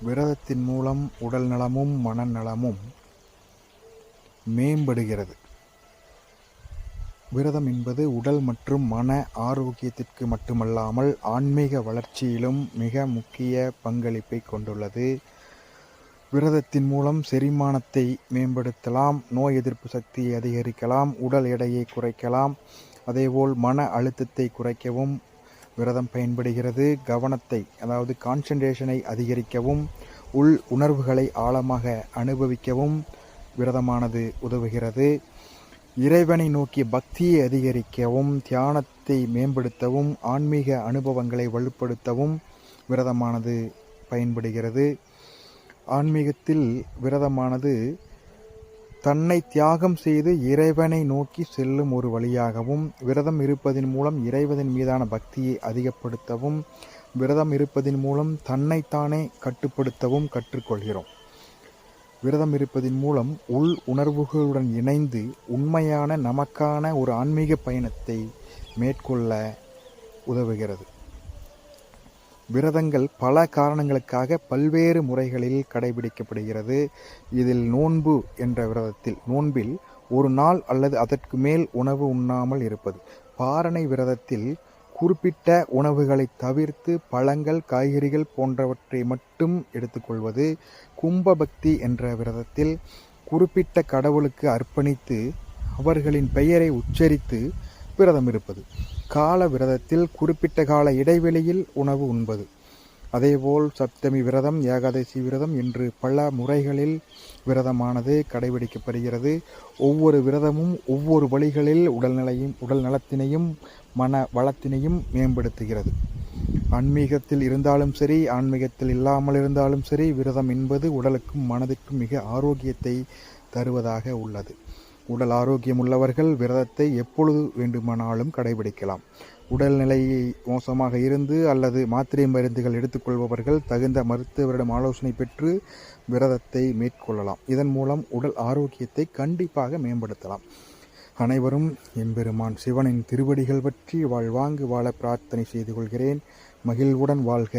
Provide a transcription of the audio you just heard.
விரதத்தின் மூலம் உடல் நலமும் மனநலமும் மேம்படுகிறது. விரதம் என்பது உடல் மற்றும் மன ஆரோக்கியத்திற்கு மட்டுமல்லாமல் ஆன்மீக வளர்ச்சியிலும் மிக முக்கிய பங்களிப்பை கொண்டுள்ளது. விரதத்தின் மூலம் செரிமானத்தை மேம்படுத்தலாம் நோய் எதிர்ப்பு சக்தியை அதிகரிக்கலாம் உடல் எடையை குறைக்கலாம் அதேபோல் மன அழுத்தத்தை குறைக்கவும் விரதம் பயன்படுகிறது. கவனத்தை அதாவது கான்சன்ட்ரேஷனை அதிகரிக்கவும் உள் உணர்வுகளை ஆழமாக அனுபவிக்கவும் விரதமானது உதவுகிறது. இறைவனை நோக்கி பக்தியை அதிகரிக்கவும் தியானத்தை மேம்படுத்தவும் ஆன்மீக அனுபவங்களை வலுப்படுத்தவும் விரதமானது பயன்படுகிறது. ஆன்மீகத்தில் விரதமானது தன்னை தியாகம் செய்து இறைவனை நோக்கி செல்லும் ஒரு வழியாகவும் விரதம் இருப்பதன் மூலம் இறைவனின் மீதான பக்தியை அதிகப்படுத்தவும் விரதம் இருப்பதன் மூலம் தன்னைத்தானே கட்டுப்படுத்தவும் கற்றுக்கொள்கிறோம். விரதம் இருப்பதன் மூலம் உள் உணர்வுகளுடன் இணைந்து உண்மையான நமக்கான ஒரு ஆன்மீக பயணத்தை மேற்கொள்ள உதவுகிறது. விரதங்கள் பல காரணங்களுக்காக பல்வேறு முறைகளில் கடைபிடிக்கப்படுகிறது. இதில் நோன்பு என்ற விரதத்தில் நோன்பில் ஒரு நாள் அல்லது அதற்கு மேல் உணவு உண்ணாமல் இருப்பது. பாரணை விரதத்தில் குறிப்பிட்ட உணவுகளை தவிர்த்து பழங்கள் காய்கறிகள் போன்றவற்றை மட்டும் எடுத்துக்கொள்வது கும்பபக்தி என்ற விரதத்தில் குறிப்பிட்ட கடவுளுக்கு அர்ப்பணித்து அவர்களின் பெயரை உச்சரித்து விரதம் இருப்பது. கால விரதத்தில் குறிப்பிட்ட கால இடைவெளியில் உணவு உண்பது. அதேபோல் சப்தமி விரதம் ஏகாதசி விரதம் என்று பல முறைகளில் விரதமானது கடைபிடிக்கப்படுகிறது. ஒவ்வொரு விரதமும் ஒவ்வொரு வழிகளில் உடல்நிலையும் உடல் நலத்தினையும் மன வளத்தினையும் மேம்படுத்துகிறது. ஆன்மீகத்தில் இருந்தாலும் சரி ஆன்மீகத்தில் இல்லாமல் இருந்தாலும் சரி விரதம் என்பது உடலுக்கும் மனதுக்கும் மிக ஆரோக்கியத்தை தருவதாக உள்ளது. உடல் ஆரோக்கியம் உள்ளவர்கள் விரதத்தை எப்பொழுது வேண்டுமானாலும் கடைபிடிக்கலாம். உடல்நிலை மோசமாக இருந்து அல்லது மாத்திரை மருந்துகள் எடுத்துக்கொள்பவர்கள் தகுந்த மருத்துவரிடம் ஆலோசனை பெற்று விரதத்தை மேற்கொள்ளலாம். இதன் மூலம் உடல் ஆரோக்கியத்தை கண்டிப்பாக மேம்படுத்தலாம். அனைவரும் எம்பெருமான் சிவனின் திருவடிகள் பற்றி வாழ்வாங்கு வாழ பிரார்த்தனை செய்து கொள்கிறேன். மகிழ்வுடன் வாழ்க.